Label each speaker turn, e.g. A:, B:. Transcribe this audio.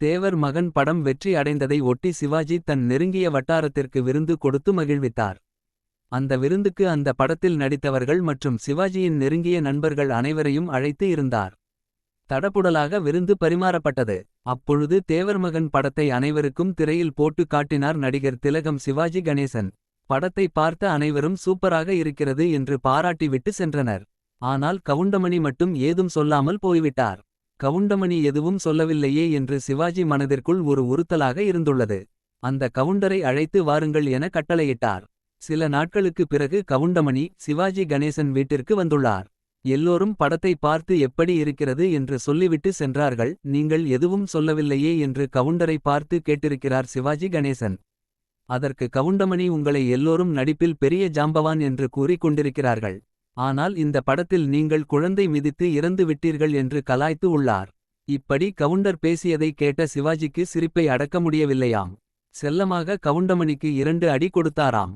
A: தேவர் மகன் படம் வெற்றி அடைந்ததை ஒட்டி சிவாஜி தன் நெருங்கிய வட்டாரத்திற்கு விருந்து கொடுத்து மகிழ்வித்தார். அந்த விருந்துக்கு அந்த படத்தில் நடித்தவர்கள் மற்றும் சிவாஜியின் நெருங்கிய நண்பர்கள் அனைவரையும் அழைத்து இருந்தார். தடபுடலாக விருந்து பரிமாறப்பட்டது. அப்பொழுது தேவர்மகன் படத்தை அனைவருக்கும் திரையில் போட்டு காட்டினார் நடிகர் திலகம் சிவாஜி கணேசன். படத்தை பார்த்த அனைவரும் சூப்பராக இருக்கிறது என்று பாராட்டிவிட்டு சென்றனர். ஆனால் கவுண்டமணி மட்டும் ஏதும் சொல்லாமல் போய்விட்டார். கவுண்டமணி எதுவும் சொல்லவில்லையே என்று சிவாஜி மனதிற்குள் ஒரு உறுத்தலாக இருந்துள்ளது. அந்த கவுண்டரை அழைத்து வாருங்கள் என கட்டளையிட்டார். சில நாட்களுக்கு பிறகு கவுண்டமணி சிவாஜி கணேசன் வீட்டிற்கு வந்துள்ளார். எல்லோரும் படத்தை பார்த்து எப்படி இருக்கிறது என்று சொல்லிவிட்டு சென்றார்கள். நீங்கள் எதுவும் சொல்லவில்லையே என்று கவுண்டரை பார்த்து கேட்டிருக்கிறார் சிவாஜி கணேசன். அதற்கு கவுண்டமணி உங்களை எல்லோரும் நடிப்பில் பெரிய ஜாம்பவான் என்று கூறிக் கொண்டிருக்கிறார்கள். ஆனால் இந்த படத்தில் நீங்கள் குழந்தை மிதித்து இறந்து விட்டீர்கள் என்று கலாய்த்து உள்ளார். இப்படி கவுண்டர் பேசியதை கேட்ட சிவாஜிக்கு சிரிப்பை அடக்க முடியவில்லையாம். செல்லமாக கவுண்டமணிக்கு இரண்டு அடி கொடுத்தாராம்.